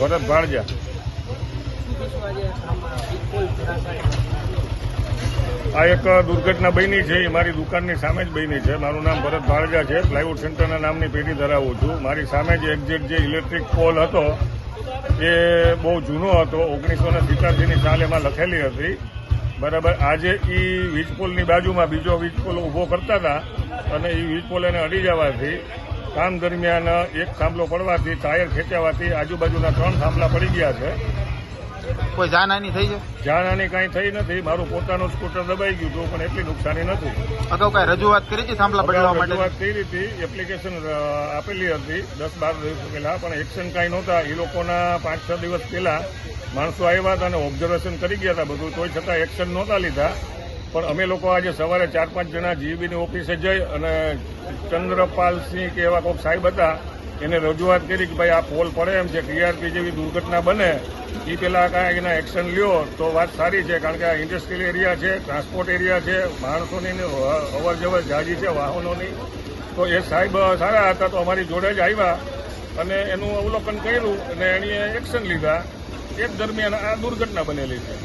ભરત ભાણજા. આ એક દુર્ઘટના બની છે, એ મારી દુકાનની સામે જ બની છે. મારું નામ ભરત ભાણજા છે. પ્લાયવુડ સેન્ટરના નામની પેઢી ધરાવું છું. મારી સામે જ એક્ઝેક્ટ જે ઇલેક્ટ્રિક પોલ હતો, એ બહુ જૂનો હતો. ઓગણીસો ને સિત્યાસીની સાલ એમાં લખેલી હતી. બરાબર, આજે એ વીજ પોલની બાજુમાં બીજો વીજ પોલ ઊભો કરતા હતા અને એ વીજ પોલ એને અડી જવાથી કામ દરમિયાન એક થાંભલો પડવાથી ટાયર ખેંચાવાથી આજુબાજુના ત્રણ થાંભલા પડી ગયા છે. કોઈ જાનહાની થઈ છે? જાનહાની કાંઈ થઈ નથી. મારું પોતાનું સ્કૂટર દબાઈ ગયું હતું પણ એટલી નુકસાની નથી. અગાઉ કઈ રજૂઆત કરી હતી થાંભલા બદલવા માટે? રજૂઆત કરી હતી એપ્લિકેશન આપેલી હતી દસ બાર દિવસ પહેલા પણ એક્શન કાંઈ નહોતા. એ લોકોના પાંચ છ દિવસ પહેલા માણસો આવ્યા હતા અને ઓબ્ઝર્વેશન કરી ગયા હતા બધું. તોય છતાં એક્શન નહોતા લીધા. પણ અમે લોકો આજે સવારે ચાર પાંચ જણા જીબીની ઓફિસે જઈ અને ચંદ્રપાલસિંહ કે એવા કોઈક સાહેબ હતા, એને રજૂઆત કરી કે ભાઈ આ પોલ પડે એમ છે, ટીઆરપી જેવી દુર્ઘટના બને એ પેલા કાંઈ એના એક્શન લ્યો, તો વાત સારી છે, કારણ કે આ ઇન્ડસ્ટ્રીયલ એરિયા છે ટ્રાન્સપોર્ટ એરિયા છે, માણસોની અવર જવર જાજી છે, વાહનોની. તો એ સાહેબ સારા હતા, તો અમારી જોડે જ આવ્યા અને એનું અવલોકન કર્યું અને એણે એક્શન લીધા. એ દરમિયાન આ દુર્ઘટના બનેલી છે.